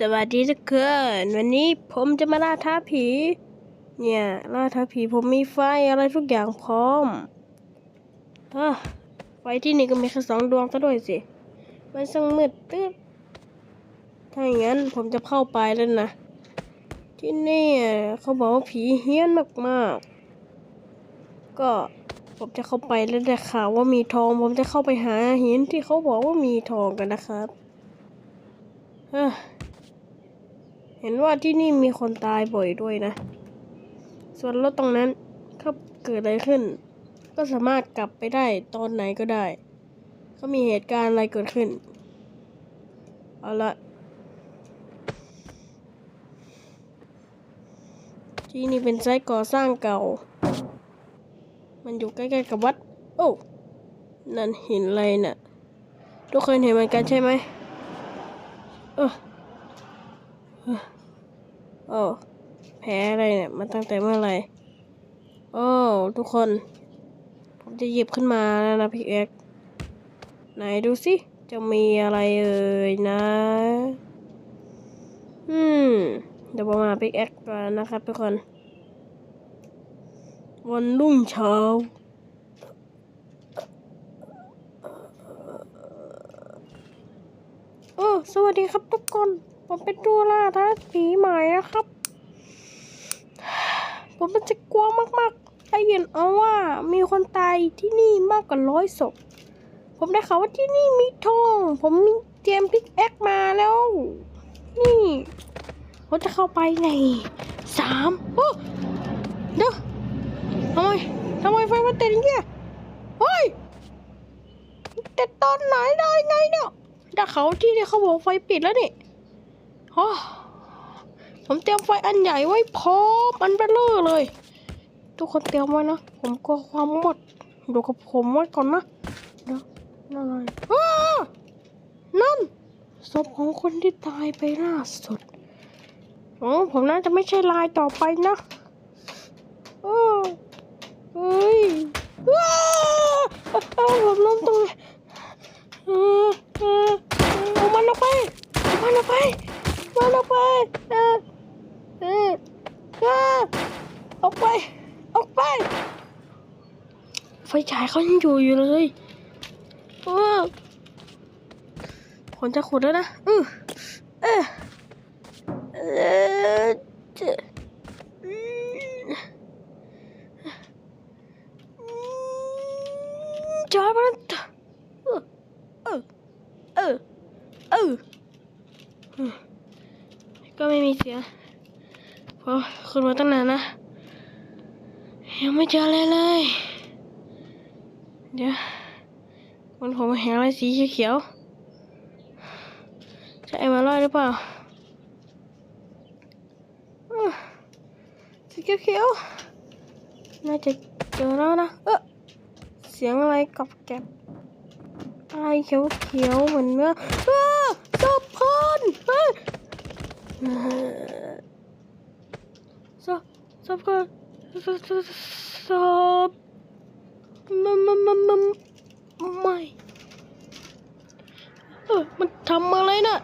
สวัสดีทุกคนวันนี้ผมจะมาล่าท้าผี เนี่ยล่าท้าผีผมมีไฟอะไรทุกอย่างพร้อมอาไฟที่นี่ก็มีแค่สองดวงซะด้วยสิ มันช่างมืดตึ๊ดถ้าอย่างนั้นผมจะเข้าไปแล้วนะ ที่นี่เขาบอกว่าผีเฮี้ยนมากๆ ก็ผมจะเข้าไปแล้วได้ข่าวว่ามีทอง ผมจะเข้าไปหาหินที่เขาบอกว่ามีทองกันนะครับ เห็นว่าที่นี่มีคนตายบ่อยด้วยนะ ส่วนรถตรงนั้นเขาเกิดอะไรขึ้น ก็สามารถกลับไปได้ตอนไหนก็ได้เขามีเหตุการณ์อะไรเกิดขึ้น เอาละที่นี่เป็นไซต์ก่อสร้างเก่า มันอยู่ใกล้ๆกับวัด โอ้ นั่นหินอะไรน่ะ ทุกคนเห็นเหมือนกันใช่ไหมเออ โอ้แพ้อะไรเนี่ยมาตั้งแต่เมื่อไหร่โอ้ทุกคน ผมจะหยิบขึ้นมาแล้วนะพี่เอ็กไหนดูสิจะมีอะไรเอ่ยนะ อืม เดี๋ยวผมมาพี่เอ็กก่อนนะครับทุกคน วันรุ่งเช้า โอ้ สวัสดีครับทุกคน ผมเป็นตัวล่าท้าผีหม่นะครับ ผมมันจะกลัวมากๆได้ยินเอาว่ามีคนตายที่นี่มากกว่าร้อยศพ ผมได้ข่าวว่าที่นี่มีทอง ผมมีเตรียมพิกแอคมาแล้ว นี่ผมจะเข้าไปในสามโอ้เดี๋ยวทำไมทำไมไฟมันติดอย่างเงี้ยเฮ้ยติดตอนไหนได้ไงเนี่ยแต่เขาที่นี่เขาบอกไฟปิดแล้วนี่ โอ้ผมเตรียมไฟอันใหญ่ไว้พร้อมอันเบลเลอร์เลย ทุกคนเตรียมไว้นะ ผมกลัวความหมดดูกับผมไว้ก่อนนะเดี๋ยวนั่นอะไรนั่นศพของคนที่ตายไปล่าสุดอ๋อผมน่าจะไม่ใช่ลายต่อไปนะโอ้เฮ้ยว้าอ้าวผมล้มตรงนี้เออเออเอามันออกไปเอามันออกไป มันออกไปเออเอออออกไป ออกไป ไฟฉายเขายังอยู่อยู่เลยเออคนจะขุดแล้วนะอือเออเออเจ็บอืมจอยมันเออเออเออเออ ก็ ไม่มีเสียงเพราะคุณมาตั้งนานนะ ยังไม่เจออะไรเลย เดี๋ยวมันผมเห็นอะไรสีเขียวๆใช่เอ็มอลอยหรือเปล่าสีเขียวๆน่าจะเจอแล้วนะ เออเสียงอะไรกับแกบอะไรเขียวๆเหมือนเนื้อเออศพคนเฮ้ย ศพศพก่อนศพศพศพมันมันมันมันไม่เออมันทำอะไรนะ่ะ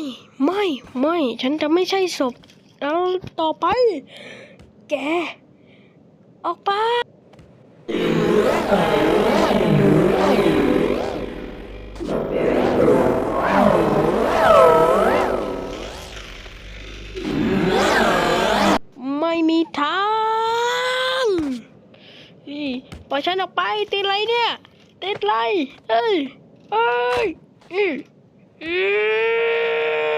ไม่ไม่ไม่ฉันจะไม่ใช่ศพแล้วต่อไป แก ออกไปไม่มีทางปล่อยฉันออกไปติดไรเนี่ย ติดไรเอ้ยเอ้ย อืมอืม